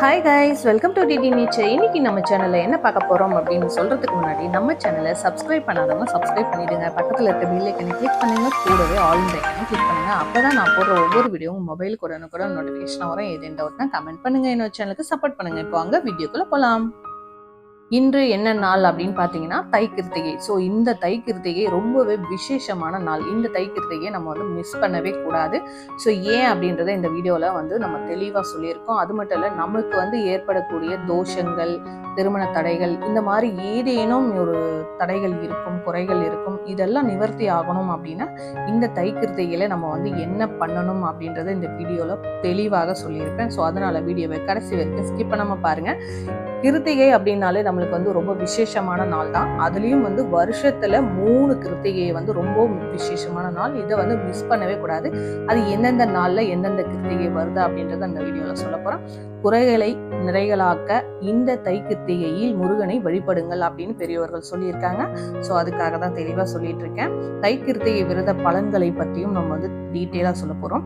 Hi guys welcome to டிடி நீச்சர் இன்னைக்கு நம்ம சேனலில் என்ன பார்க்க போகிறோம் அப்படின்னு சொல்கிறதுக்கு முன்னாடி நம்ம சேனலை சப்ஸ்கிரைப் பண்ணாதவங்க சப்ஸ்கிரைப் பண்ணிடுங்க. பக்கத்தில் இருக்க பெல் ஐக்கனை கிளிக் பண்ணுங்க. கூடவே ஆல் ஐக்கனை கிளிக் அப்போ தான் நான் போடுற ஒவ்வொரு வீடியோவும் மொபைல் கூட கூட நோட்டிஃபிகேஷன் வரும். எது டவுட்னா கமெண்ட் பண்ணுங்க. என்னோட சேனலுக்கு சப்போர்ட் பண்ணுங்க. இப்போ அங்கே வீடியோக்குள்ளே போகலாம் இன்று என்ன நாள் அப்படின்னு பார்த்தீங்கன்னா தை கிருத்திகை. ஸோ இந்த தை கிருத்திகை ரொம்பவே விசேஷமான நாள். இந்த தை கிருத்திகையை நம்ம வந்து மிஸ் பண்ணவே கூடாது. ஸோ ஏன் அப்படின்றத இந்த வீடியோவில் வந்து நம்ம தெளிவாக சொல்லியிருக்கோம். அது மட்டும் இல்லை நமக்கு வந்து ஏற்படக்கூடிய தோஷங்கள் திருமண தடைகள் இந்த மாதிரி ஏதேனும் ஒரு தடைகள் இருக்கும் குறைகள் இருக்கும் இதெல்லாம் நிவர்த்தி ஆகணும் அப்படின்னா இந்த தை நம்ம வந்து என்ன பண்ணணும் அப்படின்றத இந்த வீடியோவில் தெளிவாக சொல்லியிருப்பேன். ஸோ அதனால வீடியோவை கடைசி வரைக்கும் ஸ்கிப் பண்ணாமல் பாருங்க. கிருத்திகை அப்படின்னாலே நம்மளுக்கு வந்து ரொம்ப விசேஷமான நாள் தான். அதுலேயும் வந்து வருஷத்தில் மூணு கிருத்திகையை வந்து ரொம்ப விசேஷமான நாள். இதை வந்து மிஸ் பண்ணவே கூடாது. அது எந்தெந்த நாளில் எந்தெந்த கிருத்திகை வருது அப்படின்றத அந்த வீடியோவில் சொல்ல போகிறோம் குறைகளை நிறைகளாக்க இந்த தை கிருத்திகையில் முருகனை வழிபடுங்கள் அப்படின்னு பெரியவர்கள் சொல்லியிருக்காங்க. ஸோ அதுக்காக தான் தெளிவாக சொல்லிட்டு இருக்கேன். தை கிருத்திகை விரத பலன்களை பற்றியும் நம்ம வந்து டீட்டெயிலாக சொல்ல போகிறோம்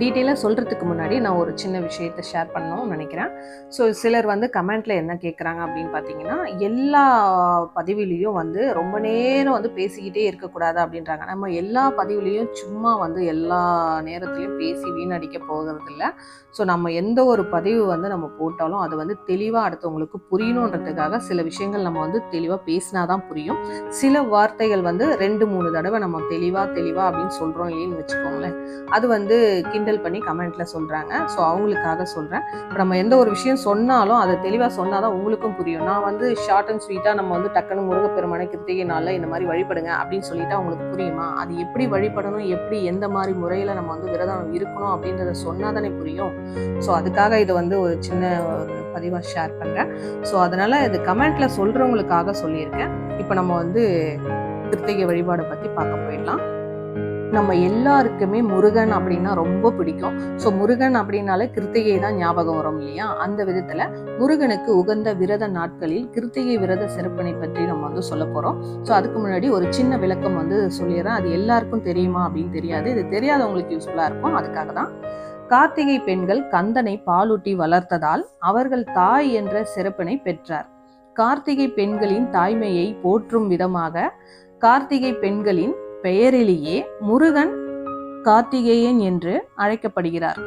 டீட்டெயிலாக சொல்கிறதுக்கு முன்னாடி நான் ஒரு சின்ன விஷயத்தை ஷேர் பண்ணணும்னு நினைக்கிறேன். ஸோ சிலர் வந்து கமெண்ட்ல என்ன கேட்குறாங்க அப்படின்னு பார்த்தீங்கன்னா எல்லா பதிவிலையும் வந்து ரொம்ப நேரம் வந்து பேசிக்கிட்டே இருக்கக்கூடாது அப்படின்றாங்க. நம்ம எல்லா பதிவுலேயும் சும்மா வந்து எல்லா நேரத்துலையும் பேசி வீணடிக்க போகிறது இல்லை ஸோ நம்ம எந்த ஒரு பதிவு வந்து நம்ம போட்டாலும் அது வந்து தெளிவாக அடுத்தவங்களுக்கு புரியணுன்றதுக்காக சில விஷயங்கள் நம்ம வந்து தெளிவாக பேசினா தான் புரியும். சில வார்த்தைகள் வந்து ரெண்டு மூணு தடவை நம்ம தெளிவாக தெளிவாக அப்படின்னு சொல்கிறோம் இல்லைன்னு வச்சுக்கோங்களேன். அது வந்து கிண்டல் பண்ணி கமெண்ட்ல சொல்கிறாங்க ஸோ அவங்களுக்காக சொல்கிறேன் இப்போ நம்ம எந்த ஒரு விஷயம் சொன்னாலும் அதை தெளிவாக சொன்னால் தான் உங்களுக்கும் புரியும். நான் வந்து ஷார்ட் அண்ட் ஸ்வீட்டாக நம்ம வந்து டக்குனு முருகப்பெருமானை கிருத்திகை நாளில் இந்த மாதிரி வழிபடுங்க அப்படின்னு சொல்லிட்டு அவங்களுக்கு புரியுமா? அது எப்படி வழிபடணும்? எப்படி எந்த மாதிரி முறையில் நம்ம வந்து விரதம் இருக்கணும் அப்படின்றத சொன்னால் தானே புரியும். ஸோ அதுக்காக இதை வந்து ஒரு சின்ன ஒரு பதிவாக ஷேர் பண்ணுறேன் ஸோ அதனால் இது கமெண்ட்ல சொல்கிறவங்களுக்காக சொல்லியிருக்கேன். இப்போ நம்ம வந்து கிருத்திகை வழிபாடை பற்றி பார்க்க போயிடலாம். நம்ம எல்லாருக்குமே முருகன் அப்படின்னா ரொம்ப பிடிக்கும். ஸோ முருகன் அப்படின்னாலே கிருத்திகை தான் ஞாபகம் வரும் இல்லையா? அந்த விதத்தில் முருகனுக்கு உகந்த விரத நாட்களில் கிருத்திகை விரத சிறப்பினை பற்றி நம்ம வந்து சொல்ல போகிறோம் ஸோ அதுக்கு முன்னாடி ஒரு சின்ன விளக்கம் வந்து சொல்லிடுறேன். அது எல்லாருக்கும் தெரியுமா அப்படின்னு தெரியாது. இது தெரியாதவங்களுக்கு யூஸ்ஃபுல்லாக இருக்கும். அதுக்காக தான். கார்த்திகை பெண்கள் கந்தனை பாலூட்டி வளர்த்ததால் அவர்கள் தாய் என்ற சிறப்பினை பெற்றார். கார்த்திகை பெண்களின் தாய்மையை போற்றும் விதமாக கார்த்திகை பெண்களின் பெயரிலேயே முருகன் கார்த்திகேயன் என்று அழைக்கப்படுகிறார்.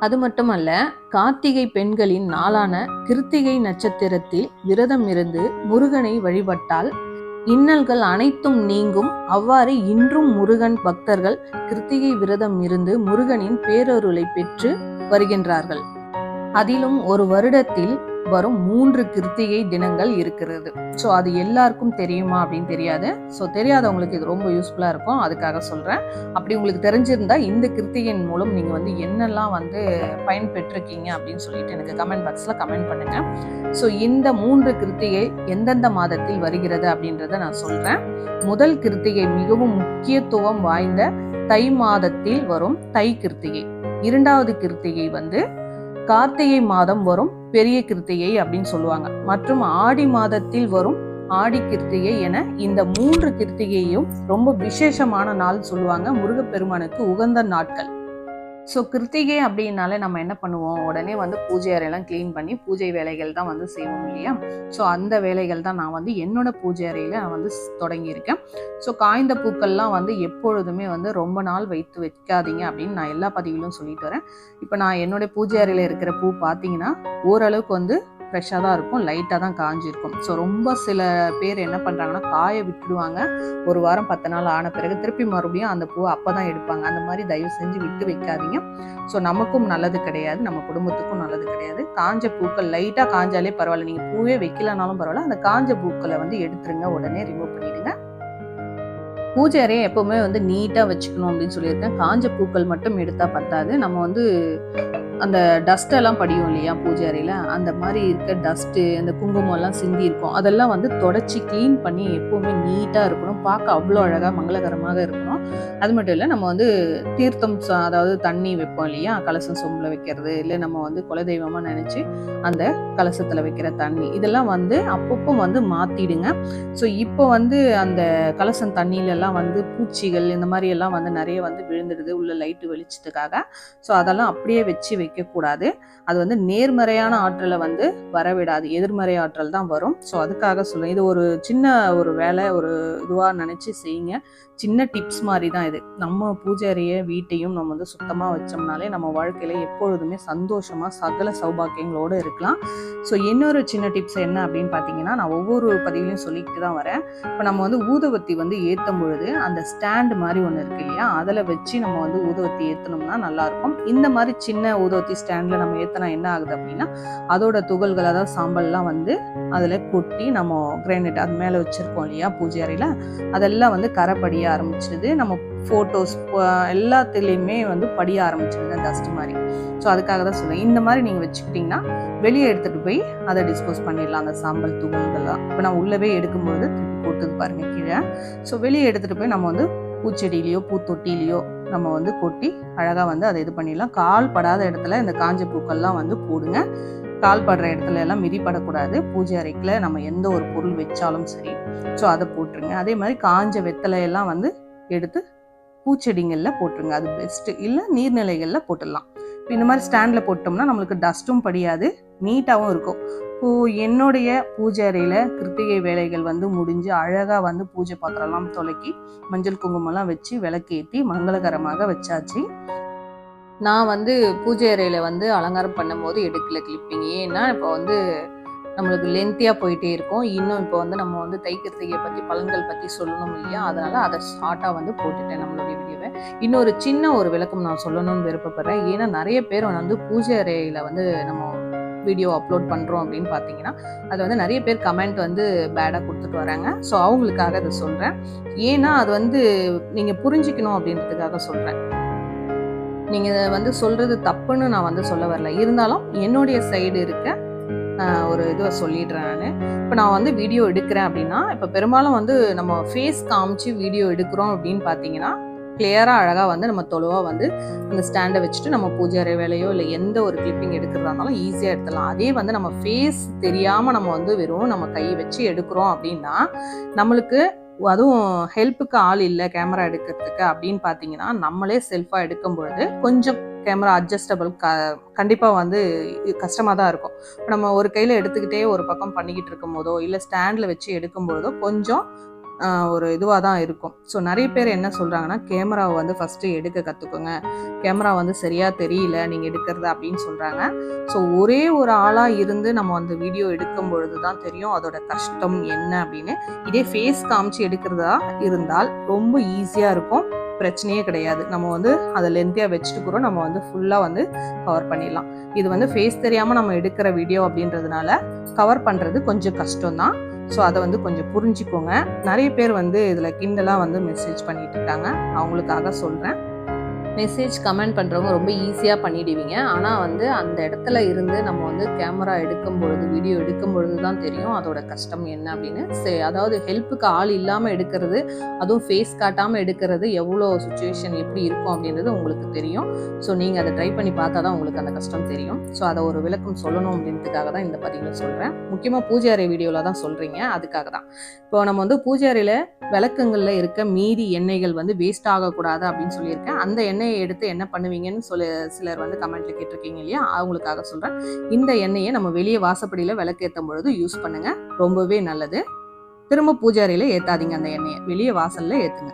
அது மட்டுமல்ல கார்த்திகை பெண்களின் நாளான கிருத்திகை நட்சத்திரத்தில் விரதம் இருந்து முருகனை வழிபட்டால் இன்னல்கள் அனைத்தும் நீங்கும். அவ்வாறு இன்றும் முருகன் பக்தர்கள் கிருத்திகை விரதம் இருந்து முருகனின் பேரருளை பெற்று வருகின்றார்கள். அதிலும் ஒரு வருடத்தில் வரும் மூன்று கிருத்திகை தினங்கள் இருக்கிறது. ஸோ அது எல்லாருக்கும் தெரியுமா அப்படின்னு தெரியாது. ஸோ தெரியாதவங்களுக்கு இது ரொம்ப யூஸ்ஃபுல்லாக இருக்கும். அதுக்காக சொல்கிறேன் அப்படி உங்களுக்கு தெரிஞ்சிருந்தால் இந்த கிருத்திகையின் மூலம் நீங்கள் வந்து என்னெல்லாம் வந்து பயன்பெற்றிருக்கீங்க அப்படின்னு சொல்லிட்டு எனக்கு கமெண்ட் பாக்ஸில் கமெண்ட் பண்ணுங்கள் ஸோ இந்த மூன்று கிருத்திகை எந்தெந்த மாதத்தில் வருகிறது அப்படின்றத நான் சொல்கிறேன் முதல் கிருத்திகை மிகவும் முக்கியத்துவம் வாய்ந்த தை மாதத்தில் வரும் தை கிருத்திகை. இரண்டாவது கிருத்திகை வந்து கார்த்திகை மாதம் வரும் பெரிய கிருத்திகை அப்படின்னு சொல்லுவாங்க. மற்றும் ஆடி மாதத்தில் வரும் ஆடி கிருத்திகை என இந்த மூன்று கிருத்திகையும் ரொம்ப விசேஷமான நாள் சொல்லுவாங்க. முருகப்பெருமானுக்கு உகந்த நாட்கள். ஸோ கிருத்திகை அப்படின்னாலே நம்ம என்ன பண்ணுவோம்? உடனே வந்து பூஜை அறையெல்லாம் க்ளீன் பண்ணி பூஜை வேலைகள் தான் வந்து செய்வோம் இல்லையா? ஸோ அந்த வேலைகள் தான் நான் வந்து என்னோட பூஜை அறையில் நான் வந்து தொடங்கியிருக்கேன். ஸோ காய்ந்த பூக்கள்லாம் வந்து எப்பொழுதுமே வந்து ரொம்ப நாள் வைத்து வைக்காதீங்க அப்படின்னு நான் எல்லா பதிவிலும் சொல்லிட்டு வரேன். இப்போ நான் என்னோட பூஜை அறையில் இருக்கிற பூ பார்த்தீங்கன்னா ஓரளவுக்கு வந்து ஃப்ரெஷ்ஷாக தான் இருக்கும் லைட்டாக தான் காஞ்சிருக்கும். ஸோ ரொம்ப சில பேர் என்ன பண்ணுறாங்கன்னா காய விட்டுடுவாங்க. ஒரு வாரம் பத்து நாள் ஆன பிறகு திருப்பி மறுபடியும் அந்த பூவை அப்போ தான் எடுப்பாங்க. அந்த மாதிரி தயவு செஞ்சு விட்டு வைக்காதீங்க. ஸோ நமக்கும் நல்லது கிடையாது. நம்ம குடும்பத்துக்கும் நல்லது கிடையாது. காஞ்ச பூக்கள் லைட்டாக காஞ்சாலே பரவாயில்ல. நீங்கள் பூவே வைக்கலனாலும் பரவாயில்ல. அந்த காஞ்ச பூக்களை வந்து எடுத்துருங்க. உடனே ரிமூவ் பண்ணிடுங்க. பூஜை அறையை எப்பவுமே வந்து நீட்டாக வச்சுக்கணும் அப்படின்னு சொல்லியிருக்கேன். காஞ்ச பூக்கள் மட்டும் எடுத்தால் பத்தாது. நம்ம வந்து அந்த டஸ்ட்டெல்லாம் படியும் இல்லையா பூஜை அறையில்? அந்த மாதிரி இருக்க டஸ்ட்டு அந்த குங்குமம்லாம் சிந்தி இருக்கும். அதெல்லாம் வந்து தொடச்சி க்ளீன் பண்ணி எப்போவுமே நீட்டாக இருக்கணும். பார்க்க அவ்வளோ அழகாக மங்களகரமாக இருக்கணும். அது மட்டும் இல்லை நம்ம வந்து தீர்த்தம் அதாவது தண்ணி வைப்போம் இல்லையா? கலசம் சொம்பில் வைக்கிறது இல்லை நம்ம வந்து குலதெய்வமாக நினச்சி அந்த கலசத்தில் வைக்கிற தண்ணி. இதெல்லாம் வந்து அப்பப்போ வந்து மாற்றிடுங்க ஸோ இப்போ வந்து அந்த கலசம் தண்ணியிலலாம் வந்து பூச்சிகள் இந்த மாதிரி எல்லாம் வந்து நிறைய வந்து விழுந்துடுது. உள்ள லைட்டு வெளிச்சத்துக்காக. ஸோ அதெல்லாம் அப்படியே வச்சு வைக்கக்கூடாது. அது வந்து நேர்மறையான ஆற்றலை வந்து வரவிடாது. எதிர்மறை ஆற்றல் தான் வரும். ஸோ அதுக்காக சொல்லுவேன் இது ஒரு சின்ன ஒரு வேலை ஒரு இதுவாக நினச்சி செய்யுங்க. சின்ன டிப்ஸ் மாதிரி தான் இது. நம்ம பூஜாரியை வீட்டையும் நம்ம வந்து சுத்தமாக வச்சோம்னாலே நம்ம வாழ்க்கையில எப்பொழுதுமே சந்தோஷமாக சகல சௌபாக்கியங்களோடு இருக்கலாம். ஸோ இன்னொரு சின்ன டிப்ஸ் என்ன அப்படின்னு பார்த்தீங்கன்னா நான் ஒவ்வொரு பதிவுலையும் சொல்லிக்கிட்டு தான் வரேன். இப்போ நம்ம வந்து ஊதுவத்தி வந்து ஏற்றும் பொழுது அந்த ஸ்டாண்ட் மாதிரி ஒன்று இருக்கு இல்லையா? அதில் வச்சு நம்ம வந்து ஊதுவத்தி ஏற்றணும்னா நல்லாயிருக்கும் இந்த மாதிரி சின்ன ஊதுவத்தி ஸ்டாண்டில் நம்ம ஏற்றினா என்ன ஆகுது அப்படின்னா அதோட துகள்கள் அதாவது சாம்பல்லாம் வந்து அதில் கொட்டி நம்ம கிரானைட் அது மேலே வச்சுருக்கோம் இல்லையா பூஜை அறையில். அதெல்லாம் வந்து கரை படிய ஆரம்பிச்சிடுது நம்ம ஃபோட்டோஸ் எல்லாத்துலேயுமே வந்து படிய ஆரம்பிச்சிடுது டஸ்ட் மாதிரி. ஸோ அதுக்காக தான் சொல்லுவேன் இந்த மாதிரி நீங்கள் வச்சுக்கிட்டிங்கன்னா வெளியே எடுத்துகிட்டு போய் அதை டிஸ்போஸ் பண்ணிடலாம் அந்த சாம்பல் துகள்கள்லாம். இப்போ நான் உள்ளவே எடுக்கும்போது போட்டுது பாருங்கள் கீழே. ஸோ வெளியே எடுத்துகிட்டு போய் நம்ம வந்து பூச்செடியிலையோ பூத்தொட்டிலையோ நம்ம வந்து கொட்டி அழகாக வந்து அதை இது பண்ணிடலாம். கால் படாத இடத்துல இந்த காஞ்ச பூக்கள்லாம் வந்து போடுங்க. கால் படுற இடத்துல எல்லாம் மிதிப்படக்கூடாது பூஜை அறைக்கில் நம்ம எந்த ஒரு பொருள் வச்சாலும் சரி. ஸோ அதை போட்டுருங்க. அதே மாதிரி காஞ்ச வெத்தலையெல்லாம் வந்து எடுத்து பூச்செடிங்களில் போட்டுருங்க. அது பெஸ்ட்டு இல்லை நீர்நிலைகளில் போட்டுடலாம். இந்த மாதிரி ஸ்டாண்டில் போட்டோம்னா நம்மளுக்கு டஸ்ட்டும் படியாது நீட்டாகவும் இருக்கும். இப்போ என்னுடைய பூஜை அறையில் கிருத்திகை வேலைகள் வந்து முடிஞ்சு அழகாக வந்து பூஜை பாத்திரம்லாம் துலக்கி மஞ்சள் குங்குமம்லாம் வச்சு விளக்கேற்றி மங்களகரமாக வச்சாச்சு. நான் வந்து பூஜை அறையில் வந்து அலங்காரம் பண்ணும்போது எடுக்கல கிளிப்பிங் ஏன்னா இப்போ வந்து நம்மளுக்கு லென்த்தியாக போயிட்டே இருக்கும். இன்னும் இப்போ வந்து நம்ம வந்து தைக்கிறதுகையை பற்றி பலன்கள் பற்றி சொல்லணும் இல்லையா? அதனால் அதை ஷார்ட்டாக வந்து போட்டுட்டேன் நம்மளுடைய வீடியோவை. இன்னொரு சின்ன ஒரு விளக்கம் நான் சொல்லணும்னு விருப்பப்படுறேன். ஏன்னா நிறைய பேர் வந்து பூஜை அறையில் வந்து நம்ம வீடியோ அப்லோட் பண்ணுறோம் அப்படின்னு பார்த்தீங்கன்னா அது வந்து நிறைய பேர் கமெண்ட் வந்து பேடாக கொடுத்துட்டு வராங்க. ஸோ அவங்களுக்காக அதை சொல்கிறேன் ஏன்னா அது வந்து நீங்கள் புரிஞ்சுக்கணும் அப்படின்றதுக்காக சொல்கிறேன் நீங்கள் வந்து சொல்கிறது தப்புன்னு நான் வந்து சொல்ல வரல. இருந்தாலும் என்னுடைய சைடு இருக்க. ஒரு இதுவை சொல்லிடுறேன் நான். இப்போ நான் வந்து வீடியோ எடுக்கிறேன் அப்படின்னா இப்போ பெரும்பாலும் வந்து நம்ம ஃபேஸ் காமிச்சு வீடியோ எடுக்கிறோம் அப்படின்னு பார்த்தீங்கன்னா கிளியராக அழகாக வந்து நம்ம தொழுவாக வந்து அந்த ஸ்டாண்டை வச்சுட்டு நம்ம பூஜை அறை வேலையோ இல்லை எந்த ஒரு கிளிப்பிங் எடுக்கிறதா இருந்தாலும் ஈஸியாக எடுத்துடலாம். அதே வந்து நம்ம ஃபேஸ் தெரியாமல் நம்ம வந்து வெறும் நம்ம கை வச்சு எடுக்கிறோம் அப்படின்னா நம்மளுக்கு அதுவும் ஹெல்ப்புக்கு ஆள் இல்லை கேமரா எடுக்கிறதுக்கு அப்படின்னு பார்த்தீங்கன்னா நம்மளே செல்ஃபாக எடுக்கும் பொழுது கொஞ்சம் கேமரா அட்ஜஸ்டபிள் க கண்டிப்பாக வந்து கஷ்டமாக தான் இருக்கும். இப்போ நம்ம ஒரு கையில் எடுத்துக்கிட்டே ஒரு பக்கம் பண்ணிக்கிட்டு இருக்கும் போதோ இல்லை ஸ்டாண்டில் வச்சு எடுக்கும்பொழுதோ கொஞ்சம் ஒரு இதுவாக தான் இருக்கும். ஸோ நிறைய பேர் என்ன சொல்கிறாங்கன்னா கேமராவை வந்து ஃபஸ்ட்டு எடுக்க கற்றுக்கோங்க கேமரா வந்து சரியாக தெரியல நீங்கள் எடுக்கிறது அப்படின்னு சொல்கிறாங்க ஸோ ஒரே ஒரு ஆளாக இருந்து நம்ம வந்து வீடியோ எடுக்கும் பொழுது தான் தெரியும் அதோட கஷ்டம் என்ன அப்படின்னு. இதே ஃபேஸ் காமிச்சு எடுக்கிறதா இருந்தால் ரொம்ப ஈஸியாக இருக்கும். பிரச்சனையே கிடையாது. நம்ம வந்து அதை லென்த்தியாக வச்சுட்டு கூட நம்ம வந்து ஃபுல்லாக வந்து கவர் பண்ணிடலாம். இது வந்து ஃபேஸ் தெரியாமல் நம்ம எடுக்கிற வீடியோ அப்படின்றதுனால கவர் பண்ணுறது கொஞ்சம் கஷ்டம்தான். ஸோ அதை வந்து கொஞ்சம் புரிஞ்சுக்கோங்க. நிறைய பேர் வந்து இதில் கிண்டலாக வந்து மெசேஜ் பண்ணிட்டு இருக்காங்க. அவங்களுக்காக சொல்கிறேன் மெசேஜ் கமெண்ட் பண்ணுறவங்க ரொம்ப ஈஸியாக பண்ணிடுவீங்க. ஆனால் வந்து அந்த இடத்துல இருந்து நம்ம வந்து கேமரா எடுக்கும் பொழுது வீடியோ எடுக்கும் பொழுது தான் தெரியும் அதோட கஷ்டம் என்ன அப்படின்னு. சரி அதாவது ஹெல்ப்புக்கு ஆள் இல்லாமல் எடுக்கிறது அதுவும் ஃபேஸ் காட்டாமல் எடுக்கிறது எவ்வளோ சுச்சுவேஷன் எப்படி இருக்கும் அப்படின்றது உங்களுக்கு தெரியும். ஸோ நீங்கள் அதை ட்ரை பண்ணி பார்த்தா தான் உங்களுக்கு அந்த கஷ்டம் தெரியும். ஸோ அதை ஒரு விளக்கம் சொல்லணும் அப்படின்றதுக்காக தான் இந்த பதிவில் சொல்கிறேன் முக்கியமாக பூஜை அறை வீடியோவில் தான் சொல்கிறீங்க அதுக்காக தான். இப்போ நம்ம வந்து பூஜை அறையில் விளக்கங்களில் இருக்க மீதி எண்ணெய்கள் வந்து வேஸ்ட் ஆகக்கூடாது அப்படின்னு சொல்லியிருக்கேன். அந்த எண்ணெய் எண்ணெயை எடுத்து என்ன பண்ணுவீங்கன்னு சொல்லி சிலர் வந்து கமெண்ட்ல கேட்டிருக்கீங்க இல்லையா? அவங்களுக்காக சொல்கிறேன் இந்த எண்ணெயை நம்ம வெளியே வாசப்படியில் விளக்கேற்றும் பொழுது யூஸ் பண்ணுங்க. ரொம்பவே நல்லது. திரும்ப பூஜை அறையில ஏத்தாதீங்க அந்த எண்ணெயை. வெளியே வாசல்ல ஏத்துங்க.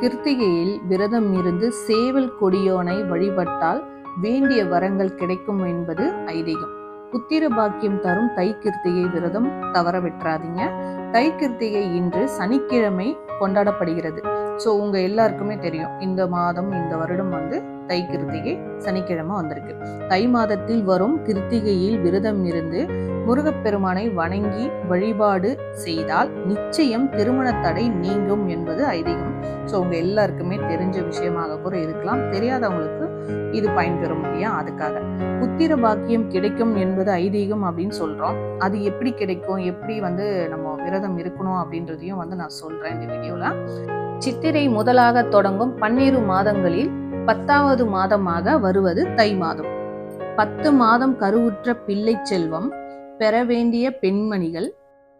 கிருத்திகையில் விரதம் இருந்து சேவல் கொடியோனை வழிபட்டால் வேண்டிய வரங்கள் கிடைக்கும் என்பது ஐதீகம். புத்திர பாக்கியம் தரும் தை கிருத்திகை விரதம் தவற விட்டுறாதீங்க. தை கிருத்திகை இன்று சனிக்கிழமை கொண்டாடப்படுகிறது. ஸோ உங்க எல்லாருக்குமே தெரியும் இந்த மாதம் இந்த வருடம் வந்து தை கிருத்திகை சனிக்கிழமை வந்திருக்கு. தை மாதத்தில் வரும் கிருத்திகையில் விரதம் இருந்து முருகப்பெருமானை வணங்கி வழிபாடு செய்தால் நிச்சயம் திருமண தடை நீங்கும் என்பது ஐதீகம். ஸோ உங்க எல்லாருக்குமே தெரிஞ்ச விஷயமாக கூட இருக்கலாம். தெரியாதவங்களுக்கு இது பயன்பெறும் இல்லையா? அதுக்காக. புத்திர பாக்கியம் கிடைக்கும் என்பது ஐதீகம் அப்படின்னு சொல்றோம். அது எப்படி கிடைக்கும்? எப்படி வந்து நம்ம விரதம் இருக்கணும் அப்படின்றதையும் வந்து நான் சொல்றேன் இந்த வீடியோல. சித்திரை முதலாக தொடங்கும் பன்னிரு மாதங்களில் பத்தாவது மாதமாக வருவது தை மாதம். பத்து மாதம் கருவுற்ற பிள்ளை செல்வம். பெற வேண்டிய பெண்மணிகள்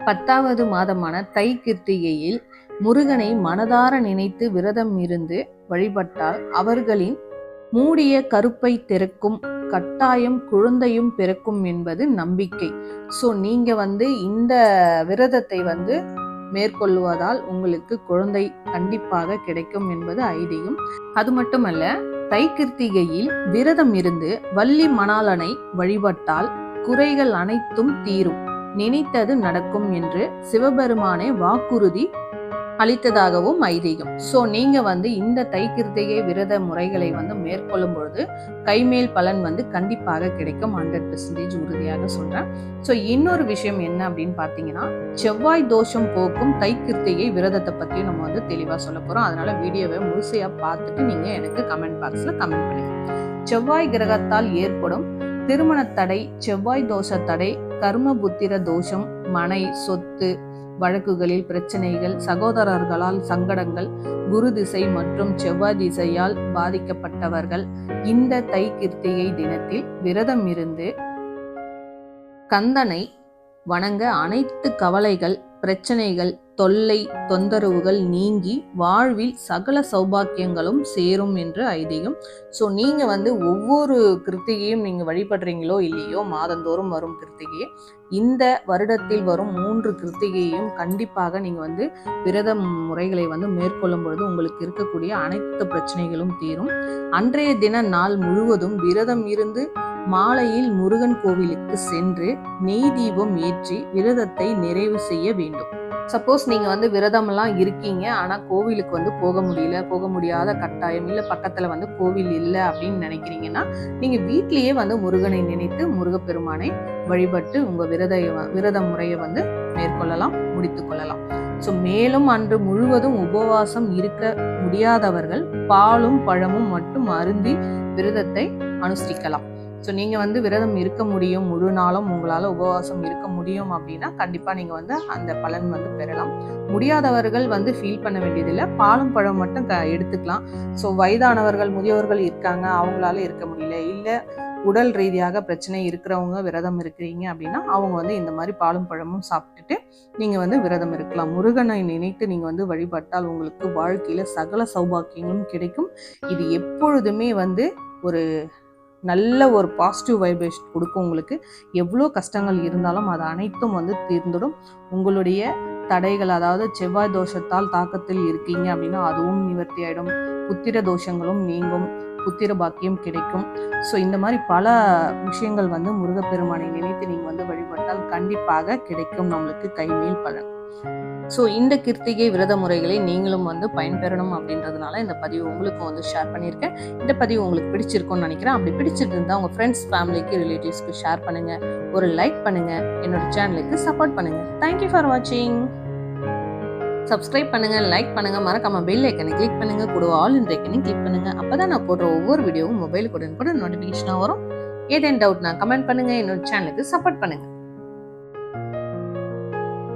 பத்தாவது மாதமான தை கிருத்திகையில் முருகனை மனதார நினைத்து விரதம் இருந்து வழிபட்டால் அவர்களின் மூடிய கருப்பை திறக்கும் கட்டாயம் குழந்தையும் பிறக்கும் என்பது நம்பிக்கை. ஸோ நீங்க வந்து இந்த விரதத்தை வந்து மேற்கொள்வதால் உங்களுக்கு குழந்தை கண்டிப்பாக கிடைக்கும் என்பது ஐதீகம். அது மட்டுமல்ல தை கிருத்திகையில் விரதம் இருந்து வள்ளி மணாலனை வழிபட்டால் குறைகள் அனைத்தும் தீரும். நினைத்தது நடக்கும் என்று சிவபெருமானே வாக்குறுதி அளித்ததாகவும் ஐதீகம். ஸோ நீங்க வந்து இந்த தை கிருத்திகை விரத முறைகளை வந்து மேற்கொள்ளும் பொழுது கைமேல் பலன் வந்து கண்டிப்பாக கிடைக்கும். ஹண்ட்ரட் பெர்சன்டேஜ் உறுதியாக சொல்றேன். ஸோ இன்னொரு விஷயம் என்ன அப்படின்னு பார்த்தீங்கன்னா செவ்வாய் தோஷம் போக்கும் தை கிருத்திகை விரதத்தை பத்தி நம்ம வந்து தெளிவா சொல்ல போறோம். அதனால வீடியோவை முழுசையா பார்த்துட்டு நீங்க எனக்கு கமெண்ட் பாக்ஸ்ல கமெண்ட் பண்ணுங்க. செவ்வாய் கிரகத்தால் ஏற்படும் திருமண தடை செவ்வாய் தோஷ தடை கர்மபுத்திர தோஷம் மனை சொத்து வழக்குகளில் பிரச்சனைகள் சகோதரர்களால் சங்கடங்கள் குரு திசை மற்றும் செவ்வாய் திசையால் பாதிக்கப்பட்டவர்கள். இந்த தை கிருத்திகை தினத்தில் விரதம் இருந்து கந்தனை வணங்க அனைத்து கவலைகள் பிரச்சனைகள் தொல்லை தொந்தரவுகள் நீங்கி வாழ்வில் சகல சௌபாக்கியங்களும் சேரும் என்று ஐதீகம். ஸோ நீங்க வந்து ஒவ்வொரு கிருத்திகையும் நீங்க வழிபடுறீங்களோ இல்லையோ மாதந்தோறும் வரும் கிருத்திகையை இந்த வருடத்தில் வரும் மூன்று கிருத்திகையையும் கண்டிப்பாக நீங்கள் வந்து விரத முறைகளை வந்து மேற்கொள்ளும் பொழுது உங்களுக்கு இருக்கக்கூடிய அனைத்து பிரச்சனைகளும் தீரும். அன்றைய தின நாள் முழுவதும் விரதம் இருந்து மாலையில் முருகன் கோவிலுக்கு சென்று நெய் தீபம் ஏற்றி விரதத்தை நிறைவு செய்ய வேண்டும். சப்போஸ் நீங்க வந்து விரதம்லாம் இருக்கீங்க ஆனா கோவிலுக்கு வந்து போக முடியல போக முடியாத கட்டாயம் இல்ல பக்கத்துல வந்து கோவில் இல்லை அப்படின்னு நினைக்கிறீங்கன்னா நீங்க வீட்லயே வந்து முருகனை நினைத்து முருகப்பெருமானை வழிபட்டு உங்க விரத விரத முறையை வந்து மேற்கொள்ளலாம் முடித்து கொள்ளலாம். ஸோ மேலும் அன்று முழுவதும் உபவாசம் இருக்க முடியாதவர்கள் பாலும் பழமும் மட்டும் அருந்தி விரதத்தை அனுஷ்டிக்கலாம். ஸோ நீங்கள் வந்து விரதம் இருக்க முடியும். முழு நாளும் உங்களால் உபவாசம் இருக்க முடியும் அப்படின்னா கண்டிப்பாக நீங்கள் வந்து அந்த பலன் வந்து பெறலாம். முடியாதவர்கள் வந்து ஃபீல் பண்ண வேண்டியதில்லை. பாலும் பழம் மட்டும் க எடுத்துக்கலாம். ஸோ வயதானவர்கள் முதியவர்கள் இருக்காங்க. அவங்களால இருக்க முடியல. இல்லை உடல் ரீதியாக பிரச்சனை இருக்கிறவங்க விரதம் இருக்கிறீங்க அப்படின்னா அவங்க வந்து இந்த மாதிரி பாலும் பழமும் சாப்பிட்டுட்டு நீங்கள் வந்து விரதம் இருக்கலாம். முருகனை நினைத்து நீங்கள் வந்து வழிபட்டால் உங்களுக்கு வாழ்க்கையில் சகல சௌபாக்கியங்களும் கிடைக்கும். இது எப்பொழுதுமே வந்து ஒரு நல்ல ஒரு பாசிட்டிவ் வைப்ரேஷன் கொடுக்கும் உங்களுக்கு. எவ்வளோ கஷ்டங்கள் இருந்தாலும் அது அனைத்தும் வந்து தீர்ந்துடும். உங்களுடைய தடைகள் அதாவது செவ்வாய் தோஷத்தால் தாக்கத்தில் இருக்கீங்க அப்படின்னா அதுவும் நிவர்த்தி ஆகிடும் புத்திர தோஷங்களும் நீங்கும். புத்திர பாக்கியம் கிடைக்கும். ஸோ இந்த மாதிரி பல விஷயங்கள் வந்து முருகப்பெருமானை நினைத்து நீங்கள் வந்து வழிபட்டால் கண்டிப்பாக கிடைக்கும். நம்மளுக்கு கைமேல் பலன். ஸோ இந்த கிருத்திகை விரத முறைகளை நீங்களும் வந்து பயன்பெறணும் அப்படின்றதுனால இந்த பதிவு உங்களுக்கும் வந்து ஷேர் பண்ணியிருக்கேன். இந்த பதிவு உங்களுக்கு பிடிச்சிருக்கும்னு நினைக்கிறேன். அப்படி பிடிச்சிருந்தா உங்கள் ஃப்ரெண்ட்ஸ் ஃபேமிலிக்கு ரிலேட்டிவ்ஸ்க்கு ஷேர் பண்ணுங்கள் ஒரு லைக் பண்ணுங்கள் என்னோட சேனலுக்கு சப்போர்ட் பண்ணுங்கள் தேங்க்யூ ஃபார் வாட்சிங் சப்ஸ்கிரைப் பண்ணுங்க லைக் பண்ணுங்க. மறக்காம பெல் ஐக்கனை கிளிக் பண்ணுங்க. கூட ஆல் இன் ஐக்கனையும் கிளிக் பண்ணுங்க. அப்பதான் நான் போடுற ஒவ்வொரு வீடியோவும் மொபைலுக்கு உடனுக்குடன் நோட்டிஃபிகேஷனாக வரும். ஏதேன் டவுட்னா கமெண்ட் பண்ணுங்க. என்னோட சேனலுக்கு சப்போர்ட் பண்ணுங்க.